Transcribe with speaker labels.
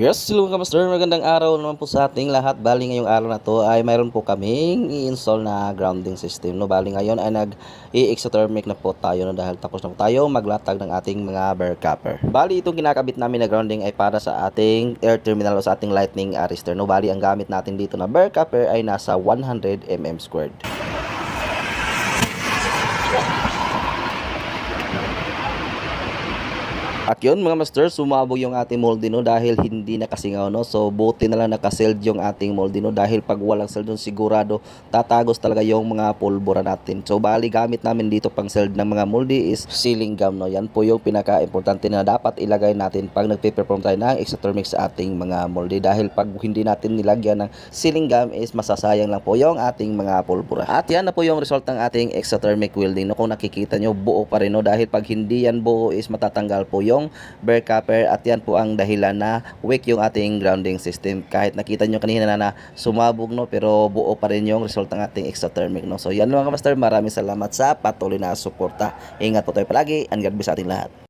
Speaker 1: Yes, hello mga master. Magandang araw naman po sa ating lahat. Bali ngayong araw na to ay mayroon po kaming i-install na grounding system. No, bali ngayon ay nag-i-exothermic na po tayo no, dahil tapos na po tayo maglatag ng ating mga bear copper. Bali itong kinakabit namin na grounding ay para sa ating air terminal o sa ating lightning arrestor. No, bali ang gamit natin dito na bear copper ay nasa 100 mm squared. At yun mga master, sumabog yung ating moldy no dahil hindi nakasingaw no. So buti na lang nakaseld yung ating moldy no dahil pag walang dun sigurado tatagos talaga yung mga pulbura natin. So bali gamit namin dito pang seld ng mga moldy is sealing gum no. Yan po yung pinaka-importante na dapat ilagay natin pag nagpe-perform tayo ng exothermic sa ating mga moldy dahil pag hindi natin nilagyan ng sealing gum is masasayang lang po yung ating mga pulbura. At yan na po yung result ng ating exothermic welding no. Kung nakikita nyo buo pa rin no dahil pag hindi yan buo is matatanggal po yung bear copper at yan po ang dahilan na weak yung ating grounding system. Kahit nakita nyo kanina na, na sumabog no pero buo pa rin yung result ng ating exothermic no. So yan mga master, maraming salamat sa patuloy na suporta. Ingat po tayo palagi and God bless sa ating lahat.